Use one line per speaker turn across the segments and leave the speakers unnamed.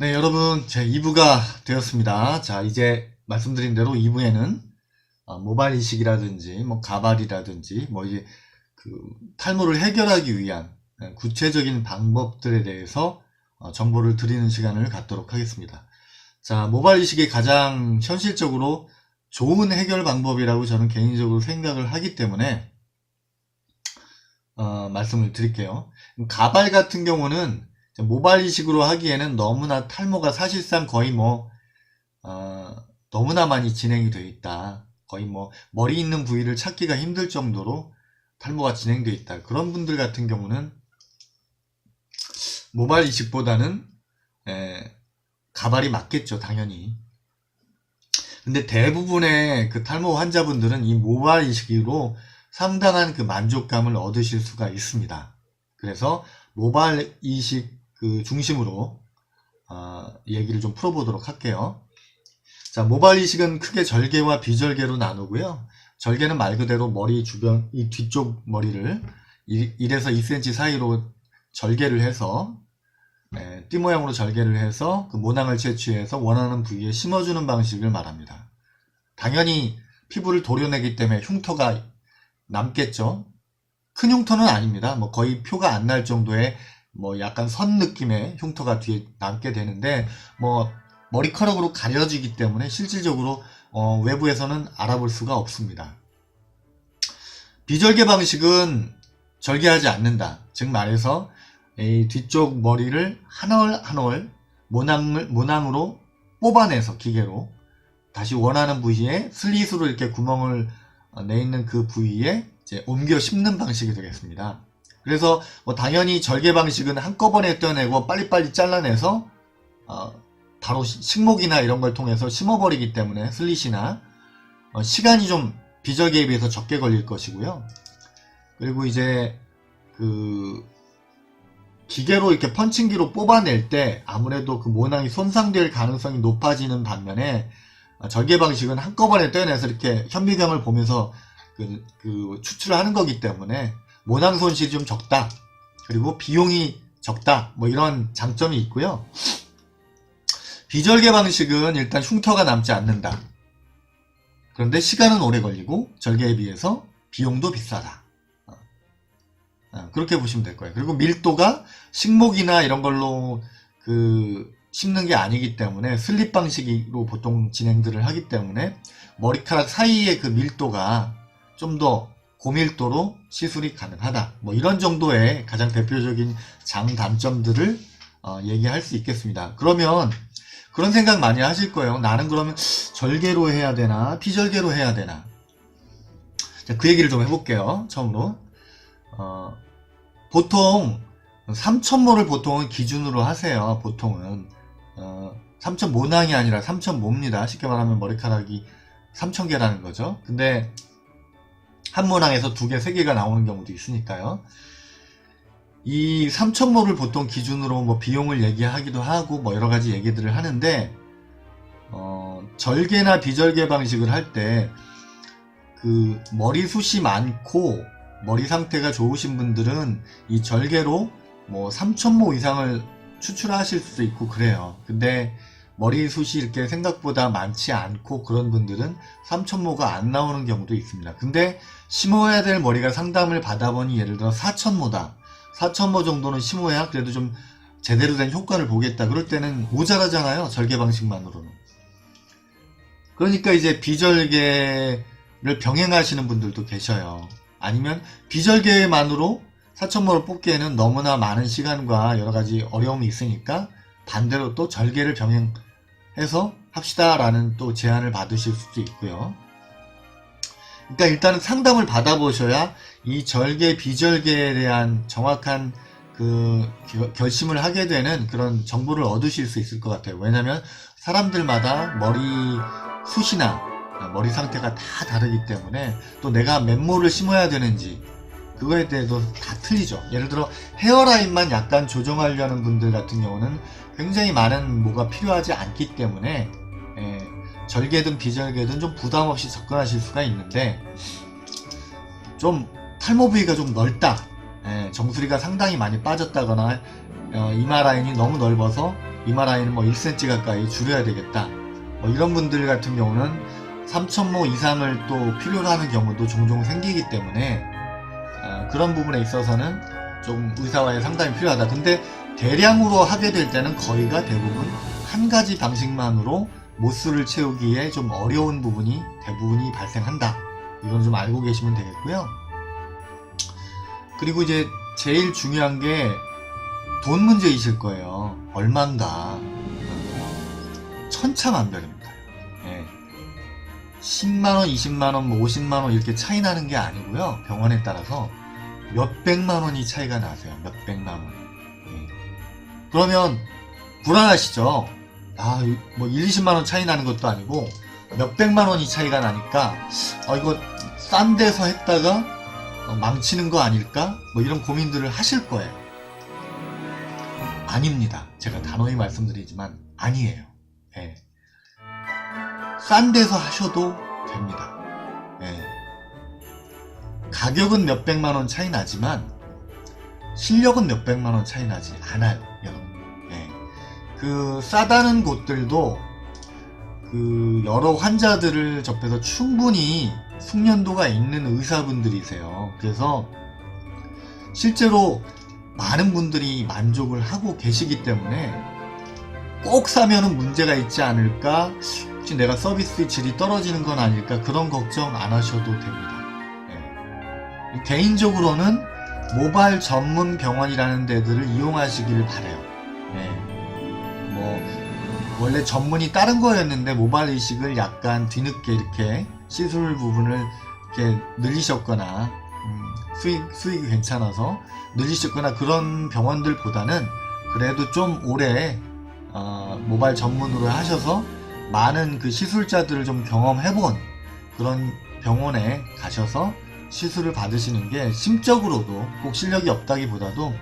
네, 여러분, 제 2부가 되었습니다. 자, 이제 말씀드린 대로 2부에는 어, 모발 이식이라든지, 뭐, 가발이라든지, 뭐, 이제 그 탈모를 해결하기 위한 예, 구체적인 방법들에 대해서 어, 정보를 드리는 시간을 갖도록 하겠습니다. 자, 모발 이식이 가장 현실적으로 좋은 해결 방법이라고 저는 개인적으로 생각을 하기 때문에 어, 말씀을 드릴게요. 가발 같은 경우는 모발 이식으로 하기에는 너무나 탈모가 사실상 거의 뭐 어, 너무나 많이 진행이 되어 있다. 거의 뭐 머리 있는 부위를 찾기가 힘들 정도로 탈모가 진행되어 있다. 그런 분들 같은 경우는 모발 이식보다는 에, 가발이 맞겠죠, 당연히. 근데 대부분의 그 탈모 환자분들은 이 모발 이식으로 상당한 그 만족감을 얻으실 수가 있습니다. 그래서 모발 이식 그 중심으로 어, 얘기를 좀 풀어보도록 할게요. 자, 모발 이식은 크게 절개와 비절개로 나누고요. 절개는 말 그대로 머리 주변 이 뒤쪽 머리를 1에서 2cm 사이로 절개를 해서 네, 띠 모양으로 절개를 해서 그 모낭을 채취해서 원하는 부위에 심어주는 방식을 말합니다. 당연히 피부를 도려내기 때문에 흉터가 남겠죠. 큰 흉터는 아닙니다. 뭐 거의 표가 안 날 정도의 뭐 약간 선 느낌의 흉터가 뒤에 남게 되는데 뭐 머리카락으로 가려지기 때문에 실질적으로 어, 외부에서는 알아볼 수가 없습니다. 비절개 방식은 절개하지 않는다. 즉 말해서 이 뒤쪽 머리를 한 올 한올 모낭을 모낭으로 뽑아내서 기계로 다시 원하는 부위에 슬릿으로 이렇게 구멍을 어, 내 있는 그 부위에 이제 옮겨 심는 방식이 되겠습니다. 그래서 뭐 당연히 절개 방식은 한꺼번에 떼어내고 빨리빨리 잘라내서 어, 바로 식목이나 이런 걸 통해서 심어버리기 때문에 슬릿이나 어, 시간이 좀 비절개에 비해서 적게 걸릴 것이고요. 그리고 이제 그 기계로 이렇게 펀칭기로 뽑아낼 때 아무래도 그 모낭이 손상될 가능성이 높아지는 반면에 어, 절개 방식은 한꺼번에 떼어내서 이렇게 현미경을 보면서 그, 그 추출을 하는 거기 때문에 모낭 손실이 좀 적다. 그리고 비용이 적다. 뭐 이런 장점이 있고요. 비절개 방식은 일단 흉터가 남지 않는다. 그런데 시간은 오래 걸리고 절개에 비해서 비용도 비싸다. 어. 어, 그렇게 보시면 될 거예요. 그리고 밀도가 식목이나 이런 걸로 그 심는 게 아니기 때문에 슬립 방식으로 보통 진행들을 하기 때문에 머리카락 사이의 그 밀도가 좀 더 고밀도로 시술이 가능하다. 뭐 이런 정도의 가장 대표적인 장단점들을 어, 얘기할 수 있겠습니다. 그러면 그런 생각 많이 하실 거예요. 나는 그러면 절개로 해야 되나 비절개로 해야 되나? 자, 그 얘기를 좀 해볼게요. 처음으로 어, 보통 3천모를 보통은 기준으로 하세요. 보통은 어, 3천 모낭이 아니라 3천 모입니다. 쉽게 말하면 머리카락이 3천 개라는 거죠. 근데 한 모낭에서 두 개, 세 개가 나오는 경우도 있으니까요. 이 3천모를 보통 기준으로 뭐 비용을 얘기하기도 하고 뭐 여러 가지 얘기들을 하는데 어, 절개나 비절개 방식을 할 때 그 머리숱이 많고 머리 상태가 좋으신 분들은 이 절개로 뭐 3천모 이상을 추출하실 수도 있고 그래요. 근데 머리숱이 이렇게 생각보다 많지 않고 그런 분들은 3천모가 안 나오는 경우도 있습니다. 근데 심어야 될 머리가 상담을 받아보니 예를 들어 4천모다. 4천모 정도는 심어야 그래도 좀 제대로 된 효과를 보겠다. 그럴 때는 모자라잖아요. 절개 방식만으로는. 그러니까 이제 비절개를 병행하시는 분들도 계셔요. 아니면 비절개만으로 4천모를 뽑기에는 너무나 많은 시간과 여러 가지 어려움이 있으니까 반대로 또 절개를 병행 해서 합시다 라는 또 제안을 받으실 수도 있고요. 그러니까 일단은 상담을 받아보셔야 이 절개 비절개에 대한 정확한 그 결심을 하게 되는 그런 정보를 얻으실 수 있을 것 같아요. 왜냐하면 사람들마다 머리 숱이나 머리 상태가 다 다르기 때문에 또 내가 맨모를 심어야 되는지 그거에 대해서 다 틀리죠. 예를 들어 헤어라인만 약간 조정하려는 분들 같은 경우는 굉장히 많은 뭐가 필요하지 않기 때문에 예, 절개든 비절개든 좀 부담 없이 접근하실 수가 있는데 좀 탈모 부위가 좀 넓다. 예, 정수리가 상당히 많이 빠졌다거나 어, 이마 라인이 너무 넓어서 이마 라인을 뭐 1cm 가까이 줄여야 되겠다. 뭐 이런 분들 같은 경우는 3천모 이상을 또 필요로 하는 경우도 종종 생기기 때문에 아, 그런 부분에 있어서는 좀 의사와의 상담이 필요하다. 근데 대량으로 하게 될 때는 거의가 대부분 한 가지 방식만으로 모수를 채우기에 좀 어려운 부분이 대부분이 발생한다. 이건 좀 알고 계시면 되겠고요. 그리고 이제 제일 중요한 게 돈 문제이실 거예요. 얼만가. 천차만별입니다. 예. 10만원, 20만원, 뭐 50만원 이렇게 차이 나는 게 아니고요. 병원에 따라서 몇백만원이 차이가 나세요. 몇백만원. 예. 그러면 불안하시죠? 아, 뭐 1, 20만원 차이 나는 것도 아니고 몇백만원이 차이가 나니까 어, 이거 싼 데서 했다가 어, 망치는 거 아닐까? 뭐 이런 고민들을 하실 거예요. 아닙니다. 제가 단호히 말씀드리지만 아니에요. 예. 싼 데서 하셔도 됩니다. 예. 가격은 몇백만 원 차이 나지만 실력은 몇백만 원 차이 나지 않아요. 그 싸다는 곳들도 그 여러 환자들을 접해서 충분히 숙련도가 있는 의사분들이세요. 그래서 실제로 많은 분들이 만족을 하고 계시기 때문에 꼭 사면은 문제가 있지 않을까? 혹시 내가 서비스 질이 떨어지는 건 아닐까? 그런 걱정 안 하셔도 됩니다. 예. 개인적으로는 모발 전문 병원이라는 데들을 이용하시기를 바래요. 예. 뭐 원래 전문이 다른 거였는데 모발 이식을 약간 뒤늦게 이렇게 시술 부분을 이렇게 늘리셨거나 음, 수익 수익이 괜찮아서 늘리셨거나 그런 병원들보다는 그래도 좀 오래 어, 모발 전문으로 하셔서 많은 그 시술자들을 좀 경험해본 그런 병원에 가셔서 시술을 받으시는 게 심적으로도 꼭 실력이 없다기보다도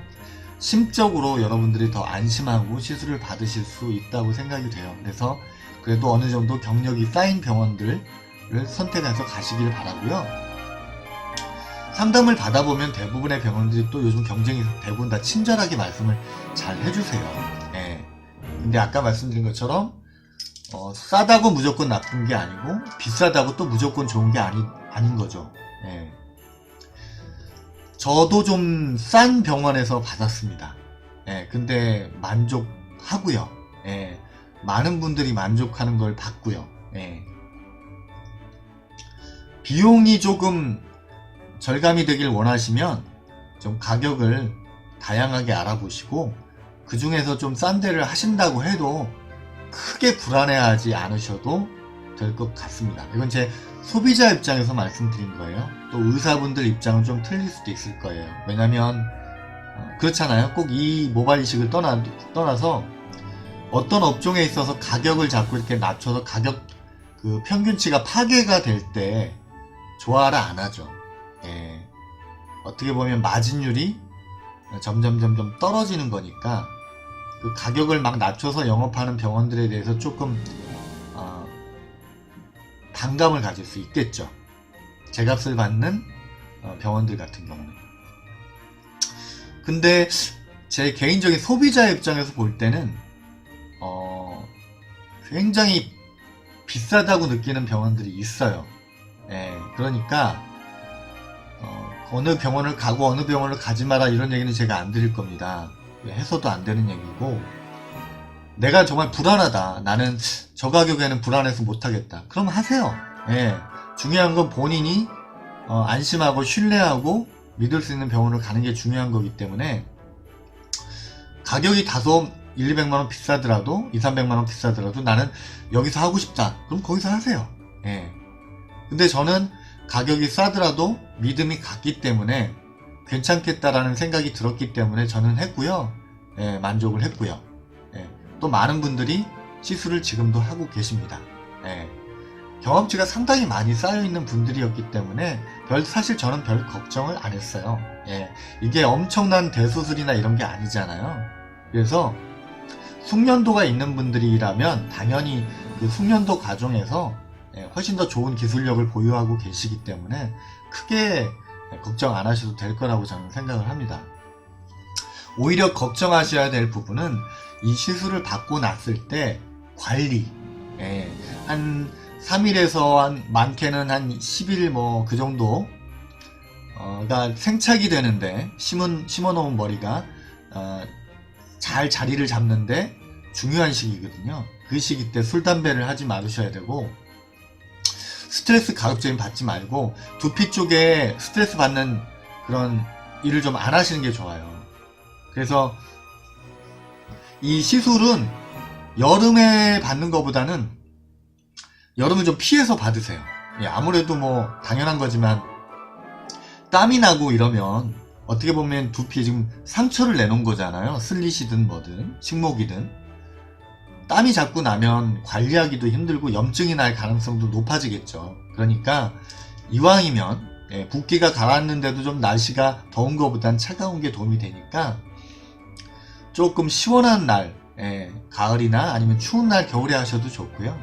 심적으로 여러분들이 더 안심하고 시술을 받으실 수 있다고 생각이 돼요. 그래서 그래도 어느 정도 경력이 쌓인 병원들을 선택해서 가시길 바라고요. 상담을 받아보면 대부분의 병원들이 또 요즘 경쟁이 대부분 다 친절하게 말씀을 잘 해주세요. 예. 근데 아까 말씀드린 것처럼 어, 싸다고 무조건 나쁜 게 아니고 비싸다고 또 무조건 좋은 게 아니, 아닌 거죠. 예. 저도 좀 싼 병원에서 받았습니다. 예, 근데 만족하고요. 예, 많은 분들이 만족하는 걸 봤고요. 예. 비용이 조금 절감이 되길 원하시면 좀 가격을 다양하게 알아보시고 그 중에서 좀 싼 데를 하신다고 해도 크게 불안해하지 않으셔도 될 것 같습니다. 이건 제 소비자 입장에서 말씀드린 거예요. 또 의사분들 입장은 좀 틀릴 수도 있을 거예요. 왜냐면 어, 그렇잖아요. 꼭 이 모발 이식을 떠나, 떠나서 어떤 업종에 있어서 가격을 자꾸 이렇게 낮춰서 가격 그 평균치가 파괴가 될때 좋아라 안 하죠. 예. 어떻게 보면 마진율이 점점 점점 떨어지는 거니까 그 가격을 막 낮춰서 영업하는 병원들에 대해서 조금 어, 반감을 가질 수 있겠죠. 제값을 받는 어, 병원들 같은 경우는. 근데 제 개인적인 소비자 입장에서 볼 때는 어, 굉장히 비싸다고 느끼는 병원들이 있어요. 예, 그러니까 어, 어느 병원을 가고 어느 병원을 가지 마라 이런 얘기는 제가 안 드릴 겁니다. 해서도 안 되는 얘기고 내가 정말 불안하다. 나는 저 가격에는 불안해서 못하겠다. 그럼 하세요. 예, 중요한 건 본인이 어, 안심하고 신뢰하고 믿을 수 있는 병원을 가는 게 중요한 거기 때문에 가격이 다소 1, 200만 원 비싸더라도 2, 300만 원 비싸더라도 나는 여기서 하고 싶다. 그럼 거기서 하세요. 예. 근데 저는 가격이 싸더라도 믿음이 갔기 때문에 괜찮겠다라는 생각이 들었기 때문에 저는 했고요. 예, 만족을 했고요. 예, 또 많은 분들이 시술을 지금도 하고 계십니다. 예, 경험치가 상당히 많이 쌓여 있는 분들이었기 때문에 별 사실 저는 별 걱정을 안 했어요. 예, 이게 엄청난 대수술이나 이런 게 아니잖아요. 그래서 숙련도가 있는 분들이라면 당연히 그 숙련도 과정에서 예, 훨씬 더 좋은 기술력을 보유하고 계시기 때문에 크게 걱정 안 하셔도 될 거라고 저는 생각을 합니다. 오히려 걱정하셔야 될 부분은 이 시술을 받고 났을 때 관리, 예, 한 3일에서 한 많게는 한 10일 뭐 그 정도, 어,가 생착이 되는데, 심은, 심어놓은 머리가, 어, 잘 자리를 잡는데 중요한 시기거든요. 그 시기 때 술, 담배를 하지 말으셔야 되고, 스트레스 가급적이면 받지 말고, 두피 쪽에 스트레스 받는 그런 일을 좀 안 하시는 게 좋아요. 그래서 이 시술은 여름에 받는 것보다는 여름은 좀 피해서 받으세요. 예, 아무래도 뭐 당연한 거지만 땀이 나고 이러면 어떻게 보면 두피에 지금 상처를 내놓은 거잖아요. 슬릿이든 뭐든 식목이든 땀이 자꾸 나면 관리하기도 힘들고 염증이 날 가능성도 높아지겠죠. 그러니까 이왕이면 예, 붓기가 가라앉는데도 좀 날씨가 더운 것보단 차가운 게 도움이 되니까 조금 시원한 날, 예, 가을이나 아니면 추운 날 겨울에 하셔도 좋고요.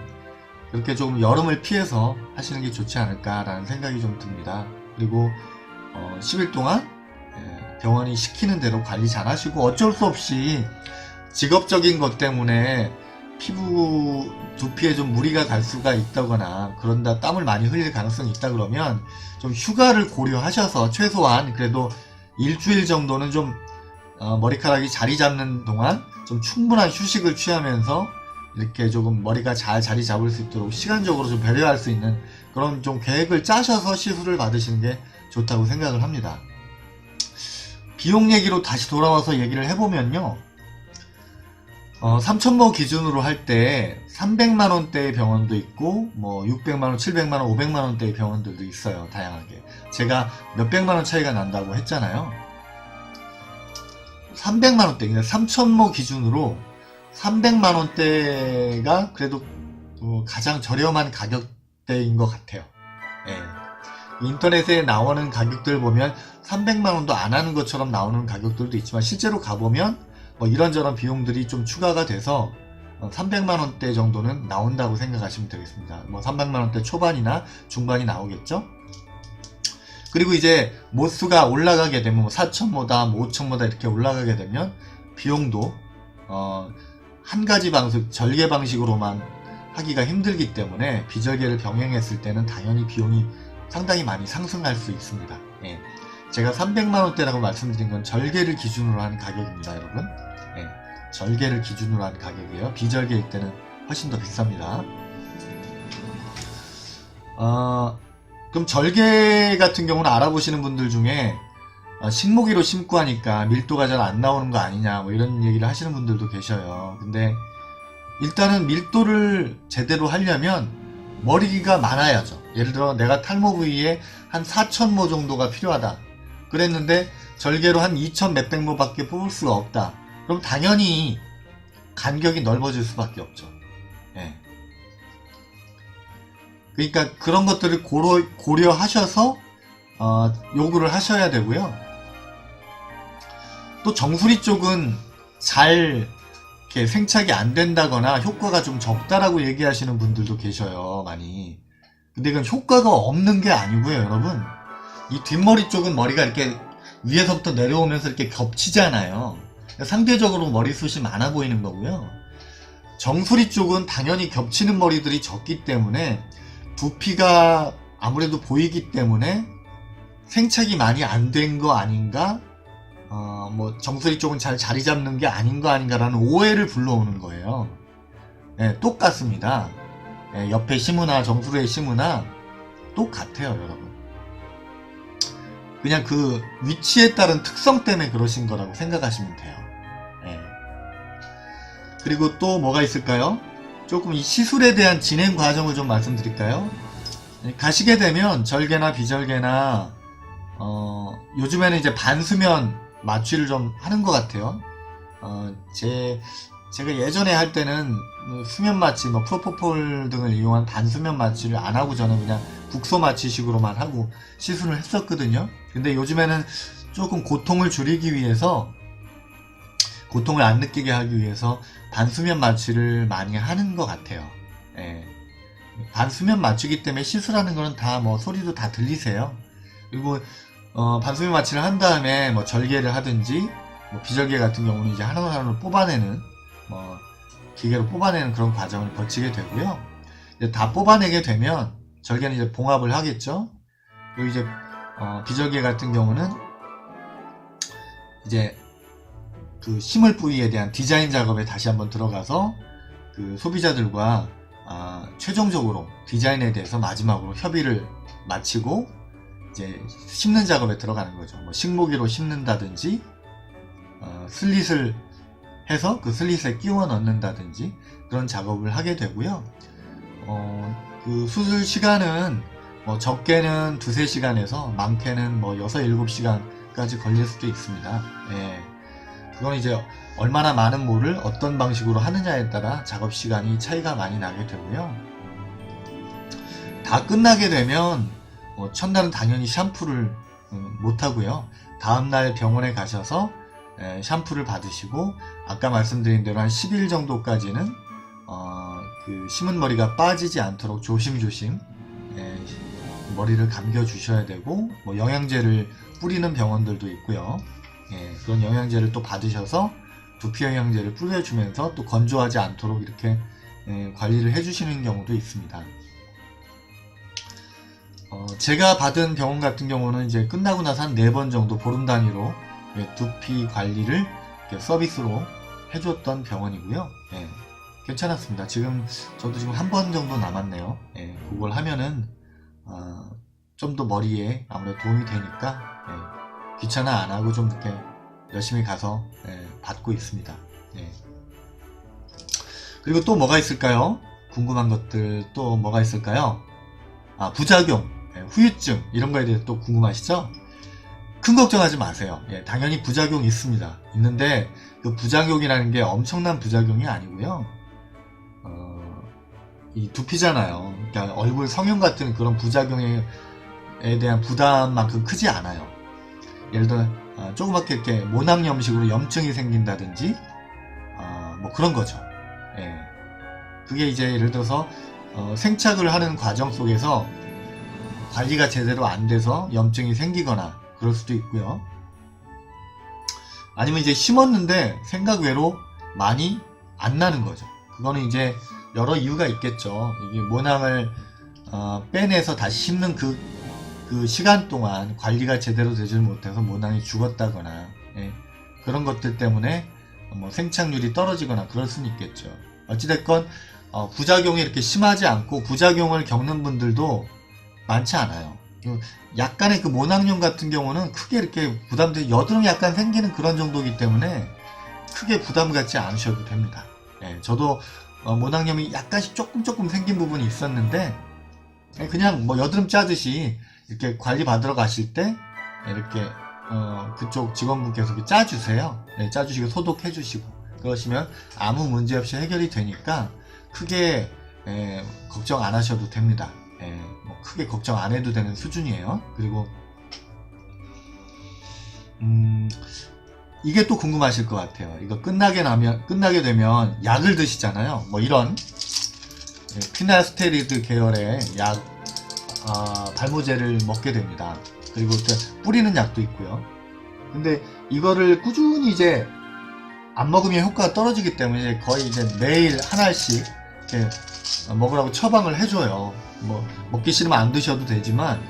그렇게 좀 여름을 피해서 하시는 게 좋지 않을까라는 생각이 좀 듭니다. 그리고 어, 10일 동안 예, 병원이 시키는 대로 관리 잘 하시고 어쩔 수 없이 직업적인 것 때문에 피부 두피에 좀 무리가 갈 수가 있다거나 그런다 땀을 많이 흘릴 가능성이 있다 그러면 좀 휴가를 고려하셔서 최소한 그래도 일주일 정도는 좀 어, 머리카락이 자리 잡는 동안 좀 충분한 휴식을 취하면서 이렇게 조금 머리가 잘 자리 잡을 수 있도록 시간적으로 좀 배려할 수 있는 그런 좀 계획을 짜셔서 시술을 받으시는 게 좋다고 생각을 합니다. 비용 얘기로 다시 돌아와서 얘기를 해보면요. 어, 3천모 기준으로 할 때 300만 원대의 병원도 있고 뭐 600만 원, 700만 원, 500만 원대의 병원들도 있어요. 다양하게. 제가 몇백만 원 차이가 난다고 했잖아요. 300만 원대, 그냥 3천모 기준으로 300만 원대가 그래도 어, 가장 저렴한 가격대인 것 같아요. 예. 인터넷에 나오는 가격들 보면 300만 원도 안 하는 것처럼 나오는 가격들도 있지만 실제로 가보면 뭐 이런저런 비용들이 좀 추가가 돼서 300만 원대 정도는 나온다고 생각하시면 되겠습니다. 뭐 300만 원대 초반이나 중반이 나오겠죠? 그리고 이제 모수가 올라가게 되면 뭐 4천모다, 뭐 5천모다 이렇게 올라가게 되면 비용도 어, 한 가지 방식, 절개 방식으로만 하기가 힘들기 때문에 비절개를 병행했을 때는 당연히 비용이 상당히 많이 상승할 수 있습니다. 예. 제가 300만 원대라고 말씀드린 건 절개를 기준으로 하는 가격입니다, 여러분. 예. 절개를 기준으로 하는 가격이에요. 비절개일 때는 훨씬 더 비쌉니다. 어, 그럼 절개 같은 경우는 알아보시는 분들 중에 어, 식목이로 심고 하니까 밀도가 잘 안 나오는 거 아니냐 뭐 이런 얘기를 하시는 분들도 계셔요. 근데 일단은 밀도를 제대로 하려면 머리가 많아야죠. 예를 들어 내가 탈모 부위에 한 4천모 정도가 필요하다. 그랬는데 절개로 한 2천 몇백 모밖에 뽑을 수가 없다. 그럼 당연히 간격이 넓어질 수밖에 없죠. 그러니까 그런 것들을 고려, 고려하셔서 어, 요구를 하셔야 되고요. 또 정수리 쪽은 잘 이렇게 생착이 안 된다거나 효과가 좀 적다라고 얘기하시는 분들도 계셔요, 많이. 근데 이건 효과가 없는 게 아니고요, 여러분. 이 뒷머리 쪽은 머리가 이렇게 위에서부터 내려오면서 이렇게 겹치잖아요. 상대적으로 머리숱이 많아 보이는 거고요. 정수리 쪽은 당연히 겹치는 머리들이 적기 때문에 두피가 아무래도 보이기 때문에 생착이 많이 안 된 거 아닌가? 어, 뭐 정수리 쪽은 잘 자리 잡는 게 아닌 거 아닌가라는 오해를 불러오는 거예요. 네, 똑같습니다. 네, 옆에 심으나 정수리에 심으나 똑같아요, 여러분. 그냥 그 위치에 따른 특성 때문에 그러신 거라고 생각하시면 돼요. 네. 그리고 또 뭐가 있을까요? 조금 이 시술에 대한 진행 과정을 좀 말씀드릴까요? 네, 가시게 되면 절개나 비절개나 어, 요즘에는 이제 반수면 마취를 좀 하는 것 같아요. 어, 제, 제가 예전에 할 때는 뭐 수면 마취, 뭐 프로포폴 등을 이용한 반수면 마취를 안 하고 저는 그냥 국소 마취식으로만 하고 시술을 했었거든요. 근데 요즘에는 조금 고통을 줄이기 위해서 고통을 안 느끼게 하기 위해서 반수면 마취를 많이 하는 것 같아요. 예. 반수면 마취기 때문에 시술하는 거는 다 뭐 소리도 다 들리세요. 그리고 어, 반수면 마취를 한 다음에 뭐 절개를 하든지 뭐 비절개 같은 경우는 이제 하나하나 뽑아내는 뭐 기계로 뽑아내는 그런 과정을 거치게 되고요. 이제 다 뽑아내게 되면 절개는 이제 봉합을 하겠죠. 그리고 이제 어, 비절개 같은 경우는 이제 그 심을 부위에 대한 디자인 작업에 다시 한번 들어가서 그 소비자들과 아, 최종적으로 디자인에 대해서 마지막으로 협의를 마치고 이제 심는 작업에 들어가는 거죠. 뭐 식모기로 심는다든지 어, 슬릿을 해서 그 슬릿에 끼워 넣는다든지 그런 작업을 하게 되고요. 어, 그 수술 시간은 뭐 적게는 두세 시간에서 많게는 뭐 여섯 일곱 시간까지 걸릴 수도 있습니다. 예. 그건 이제 얼마나 많은 모를 어떤 방식으로 하느냐에 따라 작업 시간이 차이가 많이 나게 되고요. 다 끝나게 되면 뭐 첫날은 당연히 샴푸를 음, 못 하고요. 다음날 병원에 가셔서 에, 샴푸를 받으시고 아까 말씀드린 대로 한 10일 정도까지는 어, 그 심은 머리가 빠지지 않도록 조심조심 에, 머리를 감겨 주셔야 되고 뭐 영양제를 뿌리는 병원들도 있고요. 예, 그런 영양제를 또 받으셔서 두피 영양제를 뿌려주면서 또 건조하지 않도록 이렇게 예, 관리를 해주시는 경우도 있습니다. 어, 제가 받은 병원 같은 경우는 이제 끝나고 나서 한 네 번 정도 보름 단위로 예, 두피 관리를 서비스로 해줬던 병원이고요. 예, 괜찮았습니다. 지금 저도 지금 한 번 정도 남았네요. 예, 그걸 하면은 어, 좀 더 머리에 아무래도 도움이 되니까 예, 귀찮아 안 하고 좀 이렇게 열심히 가서 예, 받고 있습니다. 예. 그리고 또 뭐가 있을까요? 궁금한 것들 또 뭐가 있을까요? 아 부작용, 예, 후유증 이런 거에 대해 또 궁금하시죠? 큰 걱정하지 마세요. 예, 당연히 부작용이 있습니다. 있는데 그 부작용이라는 게 엄청난 부작용이 아니고요. 어, 이 두피잖아요. 그러니까 얼굴 성형 같은 그런 부작용에 대한 부담만큼 크지 않아요. 예를 들어 어, 조그맣게 이렇게 모낭염식으로 염증이 생긴다든지 어, 뭐 그런 거죠. 예. 그게 이제 예를 들어서 어, 생착을 하는 과정 속에서 관리가 제대로 안 돼서 염증이 생기거나 그럴 수도 있고요. 아니면 이제 심었는데 생각 외로 많이 안 나는 거죠. 그거는 이제 여러 이유가 있겠죠. 이게 모낭을 어, 빼내서 다시 심는 그, 그 시간 동안 관리가 제대로 되질 못해서 모낭이 죽었다거나 예, 그런 것들 때문에 뭐 생착률이 떨어지거나 그럴 수는 있겠죠. 어찌됐건 어, 부작용이 이렇게 심하지 않고 부작용을 겪는 분들도 많지 않아요. 그 약간의 그 모낭염 같은 경우는 크게 이렇게 부담돼 여드름이 약간 생기는 그런 정도이기 때문에 크게 부담 갖지 않으셔도 됩니다. 예, 저도 어, 모낭염이 약간씩 조금 조금 생긴 부분이 있었는데 예, 그냥 뭐 여드름 짜듯이 이렇게 관리 받으러 가실 때 이렇게 어, 그쪽 직원분께서 짜주세요. 예, 짜주시고 소독해 주시고 그러시면 아무 문제 없이 해결이 되니까 크게 예, 걱정 안 하셔도 됩니다. 예, 뭐 크게 걱정 안 해도 되는 수준이에요. 그리고 음, 이게 또 궁금하실 것 같아요. 이거 끝나게 나면 끝나게 되면 약을 드시잖아요. 뭐 이런 예, 피나스테리드 계열의 약 아, 발모제를 먹게 됩니다. 그리고 또 뿌리는 약도 있고요. 근데 이거를 꾸준히 이제 안 먹으면 효과가 떨어지기 때문에 거의 이제 매일 한 알씩 이렇게 먹으라고 처방을 해줘요. 뭐 먹기 싫으면 안 드셔도 되지만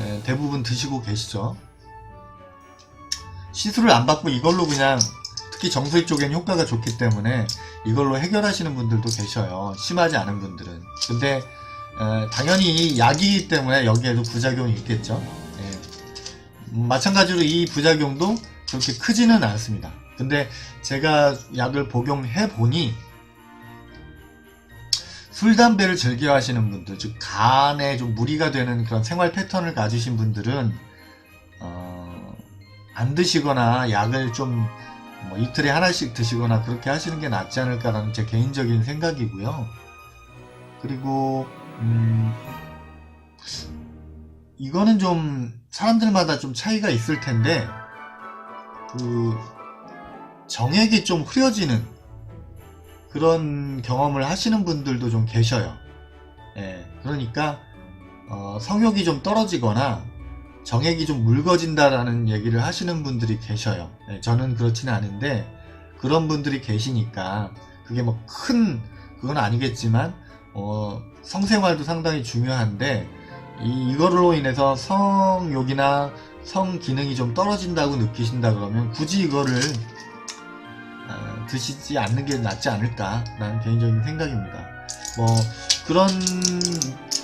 예, 대부분 드시고 계시죠. 시술을 안 받고 이걸로 그냥 특히 정수리 쪽엔 효과가 좋기 때문에 이걸로 해결하시는 분들도 계셔요. 심하지 않은 분들은. 근데 에, 당연히 약이기 때문에 여기에도 부작용이 있겠죠. 예. 음, 마찬가지로 이 부작용도 그렇게 크지는 않습니다. 근데 제가 약을 복용해 보니 술, 담배를 즐겨 하시는 분들, 즉, 간에 좀 무리가 되는 그런 생활 패턴을 가지신 분들은, 어, 안 드시거나 약을 좀, 뭐 이틀에 하나씩 드시거나 그렇게 하시는 게 낫지 않을까라는 제 개인적인 생각이고요. 그리고, 음, 이거는 좀 사람들마다 좀 차이가 있을 텐데, 그, 정액이 좀 흐려지는 그런 경험을 하시는 분들도 좀 계셔요. 예, 그러니까 어, 성욕이 좀 떨어지거나 정액이 좀 묽어진다라는 얘기를 하시는 분들이 계셔요. 예, 저는 그렇지는 않은데 그런 분들이 계시니까 그게 뭐 큰 그건 아니겠지만 어, 성생활도 상당히 중요한데 이, 이걸로 인해서 성욕이나 성 기능이 좀 떨어진다고 느끼신다 그러면 굳이 이거를 어, 드시지 않는 게 낫지 않을까 라는 개인적인 생각입니다. 뭐 그런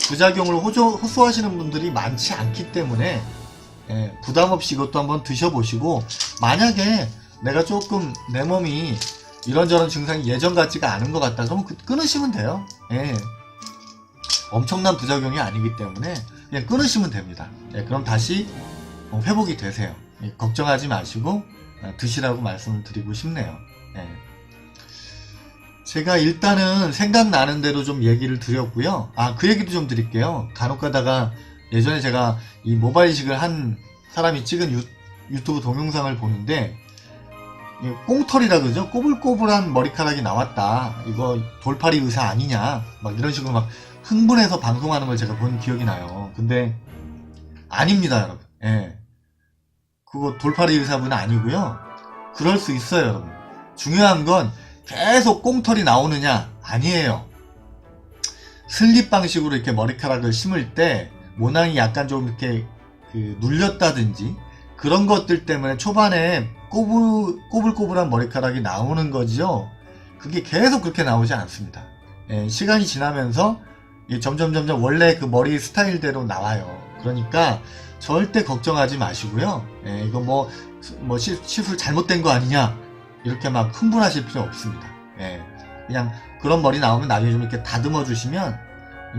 부작용을 호소, 호소하시는 분들이 많지 않기 때문에 예, 부담 없이 이것도 한번 드셔보시고 만약에 내가 조금 내 몸이 이런저런 증상이 예전 같지가 않은 것 같다 그러면 그- 끊으시면 돼요. 예. 엄청난 부작용이 아니기 때문에 그냥 끊으시면 됩니다. 예, 그럼 다시 어, 회복이 되세요. 예, 걱정하지 마시고 어, 드시라고 말씀을 드리고 싶네요. 예. 제가 일단은 생각나는 대로 좀 얘기를 드렸고요. 아, 그 얘기도 좀 드릴게요. 간혹 가다가 예전에 제가 이 모바일 이식을 한 사람이 찍은 유, 유튜브 동영상을 보는데 이 꽁털이라 그러죠? 꼬불꼬불한 머리카락이 나왔다. 이거 돌팔이 의사 아니냐? 막 이런 식으로 막 흥분해서 방송하는 걸 제가 본 기억이 나요. 근데 아닙니다, 여러분. 예. 그거 돌팔이 의사분 아니고요. 그럴 수 있어요, 여러분. 중요한 건 계속 꽁털이 나오느냐? 아니에요. 슬립 방식으로 이렇게 머리카락을 심을 때 모낭이 약간 좀 이렇게 그 눌렸다든지 그런 것들 때문에 초반에 꼬불, 꼬불꼬불한 머리카락이 나오는 거죠. 그게 계속 그렇게 나오지 않습니다. 예, 시간이 지나면서 이게 점점 점점 원래 그 머리 스타일대로 나와요. 그러니까 절대 걱정하지 마시고요. 예, 이거 뭐, 뭐 시, 시술 잘못된 거 아니냐 이렇게 막 흥분하실 필요 없습니다. 예, 그냥 그런 머리 나오면 나중에 좀 이렇게 다듬어 주시면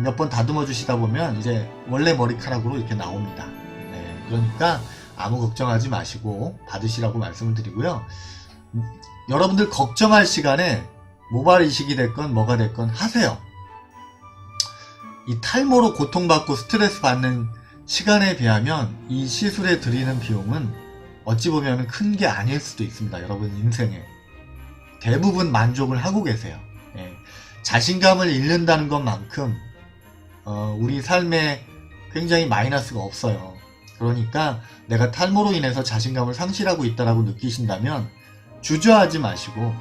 몇 번 다듬어 주시다 보면 이제 원래 머리카락으로 이렇게 나옵니다. 예, 그러니까 아무 걱정하지 마시고 받으시라고 말씀을 드리고요. 음, 여러분들 걱정할 시간에 모발 이식이 됐건 뭐가 됐건 하세요. 이 탈모로 고통받고 스트레스 받는 시간에 비하면 이 시술에 들이는 비용은 어찌 보면 큰 게 아닐 수도 있습니다. 여러분 인생에. 대부분 만족을 하고 계세요. 예. 자신감을 잃는다는 것만큼 어, 우리 삶에 굉장히 마이너스가 없어요. 그러니까 내가 탈모로 인해서 자신감을 상실하고 있다라고 느끼신다면 주저하지 마시고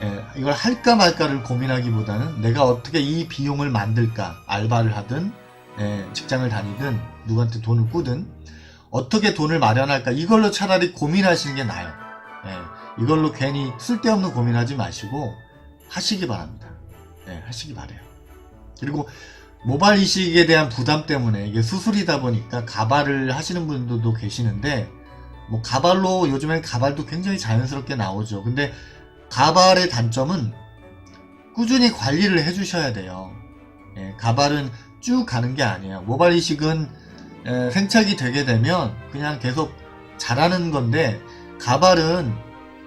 예, 이걸 할까 말까를 고민하기보다는 내가 어떻게 이 비용을 만들까 알바를 하든 예, 직장을 다니든 누구한테 돈을 꾸든 어떻게 돈을 마련할까 이걸로 차라리 고민하시는 게 나아요. 예, 이걸로 괜히 쓸데없는 고민하지 마시고 하시기 바랍니다. 예, 하시기 바래요. 그리고 모발 이식에 대한 부담 때문에 이게 수술이다 보니까 가발을 하시는 분들도 계시는데 뭐 가발로 요즘엔 가발도 굉장히 자연스럽게 나오죠. 근데 가발의 단점은 꾸준히 관리를 해주셔야 돼요. 예, 가발은 쭉 가는 게 아니에요. 모발 이식은 에, 생착이 되게 되면 그냥 계속 자라는 건데 가발은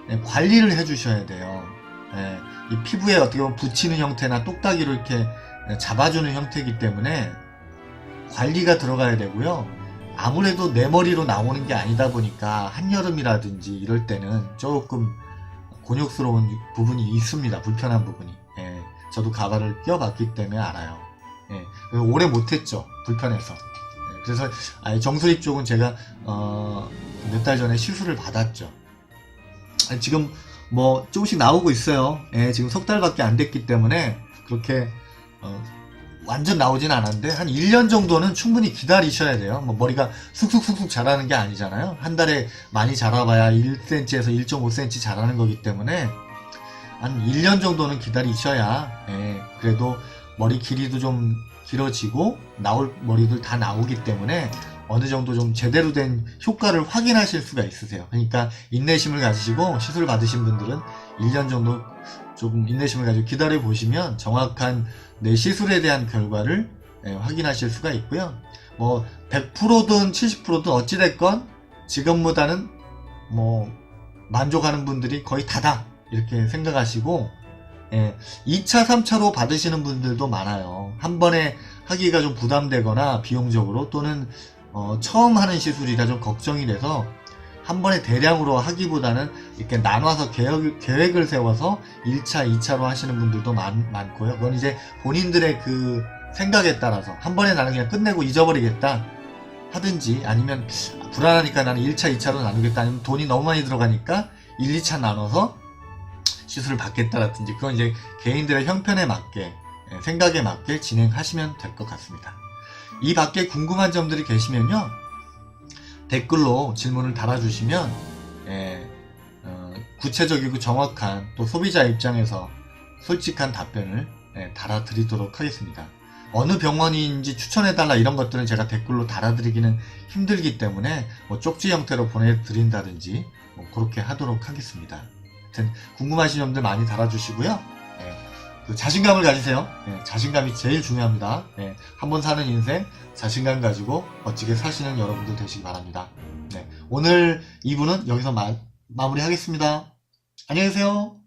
예, 관리를 해주셔야 돼요. 예, 이 피부에 어떻게 보면 붙이는 형태나 똑딱이로 이렇게 잡아주는 형태이기 때문에 관리가 들어가야 되고요. 아무래도 내 머리로 나오는 게 아니다 보니까 한여름이라든지 이럴 때는 조금 곤욕스러운 부분이 있습니다. 불편한 부분이. 예, 저도 가발을 껴봤기 때문에 알아요. 예, 오래 못했죠. 불편해서. 예, 그래서 아예 정수리 쪽은 제가 어, 몇 달 전에 시술을 받았죠. 지금 뭐 조금씩 나오고 있어요. 예, 지금 석 달밖에 안 됐기 때문에 그렇게 어, 완전 나오진 않았는데 한 1년 정도는 충분히 기다리셔야 돼요. 뭐 머리가 쑥쑥쑥쑥 자라는 게 아니잖아요. 한 달에 많이 자라봐야 1cm에서 1.5cm 자라는 거기 때문에 한 1년 정도는 기다리셔야 예, 그래도 머리 길이도 좀 길어지고 나올 머리들 다 나오기 때문에 어느 정도 좀 제대로 된 효과를 확인하실 수가 있으세요. 그러니까 인내심을 가지시고 시술 받으신 분들은 1년 정도 조금 인내심을 가지고 기다려 보시면 정확한 내 시술에 대한 결과를 예, 확인하실 수가 있고요. 뭐 100%든 70%든 어찌됐건 지금보다는 뭐 만족하는 분들이 거의 다다 이렇게 생각하시고 예, 2차, 3차로 받으시는 분들도 많아요. 한 번에 하기가 좀 부담되거나 비용적으로 또는 어, 처음 하는 시술이라 좀 걱정이 돼서 한 번에 대량으로 하기보다는 이렇게 나눠서 계획, 계획을 세워서 1차, 2차로 하시는 분들도 많, 많고요. 그건 이제 본인들의 그 생각에 따라서 한 번에 나는 그냥 끝내고 잊어버리겠다 하든지 아니면 불안하니까 나는 1차, 2차로 나누겠다 아니면 돈이 너무 많이 들어가니까 1, 2차 나눠서 시술을 받겠다라든지 그건 이제 개인들의 형편에 맞게 예, 생각에 맞게 진행하시면 될 것 같습니다. 이 밖에 궁금한 점들이 계시면요 댓글로 질문을 달아주시면 예, 어, 구체적이고 정확한 또 소비자 입장에서 솔직한 답변을 예, 달아드리도록 하겠습니다. 어느 병원인지 추천해달라 이런 것들은 제가 댓글로 달아드리기는 힘들기 때문에 뭐 쪽지 형태로 보내드린다든지 뭐 그렇게 하도록 하겠습니다. 하여튼 궁금하신 점들 많이 달아주시고요. 예, 그 자신감을 가지세요. 예, 자신감이 제일 중요합니다. 예, 한번 사는 인생 자신감 가지고 멋지게 사시는 여러분들 되시기 바랍니다. 네, 오늘 2부는 여기서 마, 마무리하겠습니다. 안녕히 계세요.